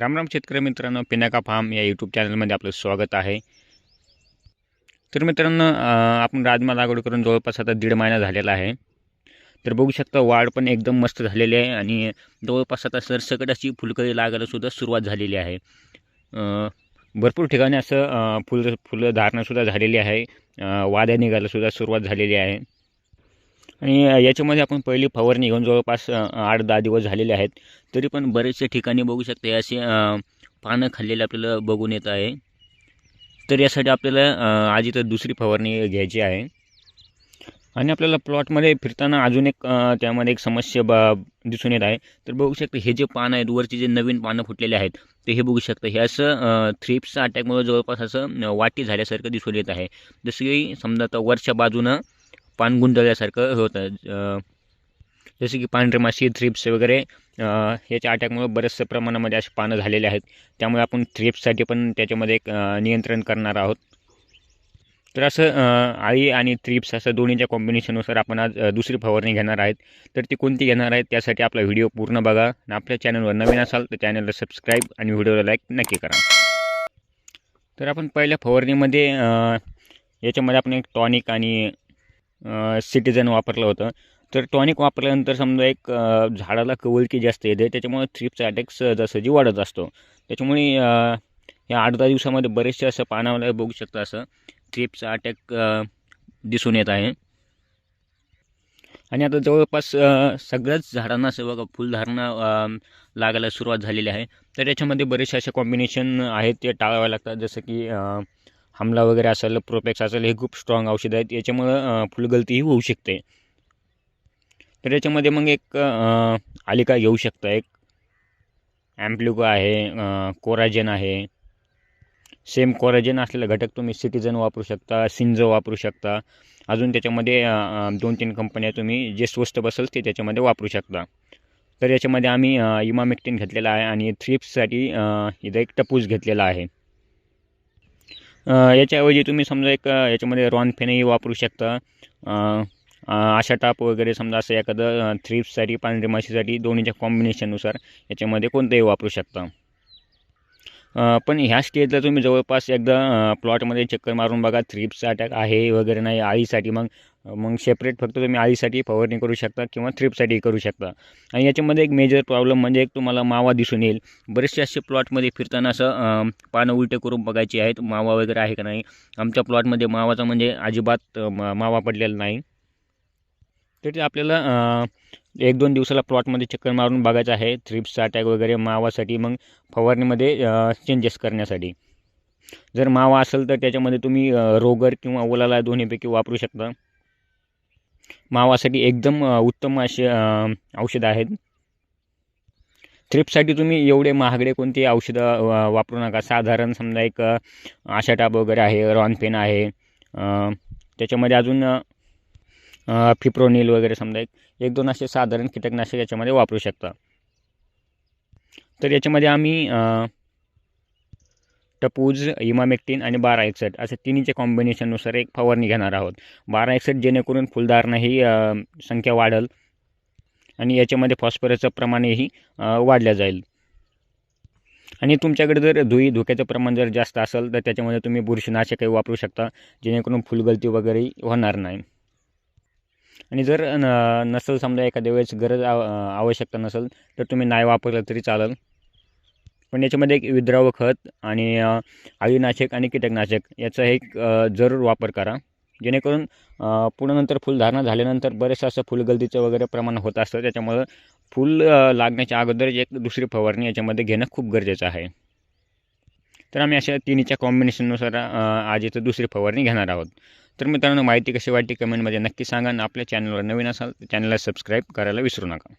रामराम शेतकरी मित्रांनो पिनाका फार्म या यूट्यूब चॅनलमध्ये आपलं स्वागत आहे. तर मित्रांनो आपण राजमा लागवड करून जवळपास आता दीड महिना झालेला आहे. तर बघू शकता वाढ पण एकदम मस्त झालेली आहे आणि जवळपास आता सरसकट अशी फुलकळी लागायलासुद्धा सुरुवात झालेली आहे. भरपूर ठिकाणी असं फुल फुलं धारणंसुद्धा झालेली आहे. वाद्या निघायलासुद्धा सुरुवात झालेली आहे. आणि याच्यामध्ये आपण पहिली फवारणी घेऊन जवळपास आठ दहा दिवस झालेले आहेत. तरी पण बरेचसे ठिकाणी बघू शकते असे पानं खाल्लेले आपल्याला बघून येत आहे. तर यासाठी आपल्याला आधी आज इथं दुसरी फवारणी घ्यायची आहे. आणि आपल्याला प्लॉटमध्ये फिरताना अजून एक त्यामध्ये एक समस्या ब दिसून येत आहे. तर बघू शकता हे जे पानं आहेत वरचे जे नवीन पानं फुटलेले आहेत ते हे बघू शकता हे असं थ्रिप्सच्या अटॅकमुळे जवळपास असं वाटी झाल्यासारखं दिसून येत आहे. जसं की समजा आता वरच्या बाजूनं पान गुंतवल्यासारखं होतं. अ, जसे की पांढरे माशी थ्रिप्स वगैरे याच्या अटॅकमुळे बऱ्याचशा प्रमाणामध्ये असे पानं झालेले आहेत. त्यामुळे आपण थ्रिप्ससाठी पण त्याच्यामध्ये एक नियंत्रण करणार आहोत. तर असं आळी आणि थ्रिप्स असं दोन्हीच्या कॉम्बिनेशननुसार आपण आज दुसरी फवारणी घेणार आहेत. तर ती कोणती घेणार आहेत त्यासाठी आपला व्हिडिओ पूर्ण बघा. आणि आपल्या चॅनलवर नवीन असाल तर चॅनलला सबस्क्राईब आणि व्हिडिओला लाईक नक्की करा. तर आपण पहिल्या फवारणीमध्ये याच्यामध्ये आपण एक टॉनिक आणि सिटीजन वापरलं होतं. तर टॉनिक वापरल्यानंतर समजा एक झाडाला कवळकी जास्त येते. त्याच्यामुळे थ्रिप्सचा अटॅक सहजासहजी वाढत असतो. त्याच्यामुळे या आठ दहा दिवसामध्ये बरेचसे असं पानावलं बघू शकता असं थ्रिप्सचा अटॅक दिसून येत आहे. आणि आता जवळपास सगळ्याच झाडांना असं बघा फुलधारणा लागायला सुरुवात झालेली आहे. तर त्याच्यामध्ये बरेचसे असे कॉम्बिनेशन आहेत ते टाळावे लागतात. जसं की हमला वगैरे असेल प्रोपेक्स असेल हे खूप स्ट्रॉंग औषध आहेत. याच्यामुळं फुलगलतीही होऊ शकते. तर याच्यामध्ये मग एक आलिका घेऊ शकता. एक ॲम्प्लिको आहे कोराजेन आहे. सेम कोराजेन असलेला घटक तुम्ही सिटीजन वापरू शकता सिंजो वापरू शकता. अजून त्याच्यामध्ये दोन तीन कंपन्या तुम्ही जे स्वस्त बसेल ते त्याच्यामध्ये वापरू शकता. तर याच्यामध्ये आम्ही इमामेक्टिन घेतलेला आहे आणि थ्रिप्ससाठी इथं एक टपूस घेतलेला आहे. याच्याऐवजी तुम्ही समजा एक याच्यामध्ये रॉन फेनही वापरू शकता. आशा टाप वगैरे समजा असं एखादं थ्रिप्ससाठी पांढरी माशीसाठी दोन्हीच्या कॉम्बिनेशननुसार याच्यामध्ये कोणतंही वापरू शकता. पण ह्या स्टेजला तुम्ही जवळपास एकदा प्लॉटमध्ये चक्कर मारून बघा थ्रिप्सचा अटॅक आहे वगैरे नाही आळीसाठी मग मग सेपरेट फक्त तुम्ही आळीसाठी फवारणी करू शकता किंवा थ्रिपसाठी करू शकता. आणि याच्यामध्ये एक मेजर प्रॉब्लेम म्हणजे एक तुम्हाला मावा दिसून येईल. बरेचसे असे प्लॉटमध्ये फिरताना असं पानं उलटे करून बघायचे आहेत मावा वगैरे आहे का नाही? आमच्या प्लॉटमध्ये मावाचा म्हणजे अजिबात मा- मावा पडलेला नाही. तर ते आपल्याला एक दोन दिवसाला प्लॉटमध्ये चक्कर मारून बघायचं आहे. थ्रिप्सचा अटॅक वगैरे मावासाठी मग फवारणीमध्ये चेंजेस करण्यासाठी. जर मावा असेल तर त्याच्यामध्ये तुम्ही रोगर किंवा ओलाला दोन्हीपैकी वापरू शकता. मावासाठी एकदम उत्तम असे औषधं आहेत. थ्रिपसाठी तुम्ही एवढे महागडे कोणते औषधं वापरू नका. साधारण समजा एक आशाटाप आशा टाप वगैरे आहे रॉनफेन आहे त्याच्यामध्ये अजून फिप्रोनिल वगैरे समजा एक एक दोन असे साधारण कीटकनाशक याच्यामध्ये वापरू शकता. तर याच्यामध्ये आम्ही टपूज इमामेक्टिन आणि बारा एकसठ असे तिन्हीच्या कॉम्बिनेशननुसार एक फवारणी घेणार आहोत. बारा एकसठ जेणेकरून फुलधारणाही संख्या वाढेल आणि याच्यामध्ये फॉस्फरसचं प्रमाणही वाढल्या वाढलं जाईल. आणि तुमच्याकडे जर धुई धुक्याचं प्रमाण जर जास्त असेल तर त्याच्यामध्ये तुम्ही बुरशीनाशकही वापरू शकता जेणेकरून फुलगलती वगैरे होणार नाही. आणि जर न नसेल समजा एखाद्या वेळेस गरज आव आवश्यकता नसेल तर तुम्ही नाही वापरलं तरी चालेल. पण याच्यामध्ये एक विद्राव खत आणि अळीनाशक आणि कीटकनाशक याचा एक जरूर वापर करा. जेणेकरून पुन्हा नंतर फुलधारणा झाल्यानंतर बरेचसं असं फुलगलतीचं वगैरे प्रमाण होत असतं. त्याच्यामुळं फुल लागण्याच्या अगोदर एक दुसरी फवारणी याच्यामध्ये घेणं खूप गरजेचं आहे. तर आम्ही अशा तिन्हीच्या कॉम्बिनेशननुसार आज इथं दुसरी फवारणी घेणार आहोत. तर मित्रांनो माहिती कशी वाटते कमेंटमध्ये नक्की सांगा आणि आपल्या चॅनलवर नवीन असाल तर चॅनलला सबस्क्राईब करायला विसरू नका.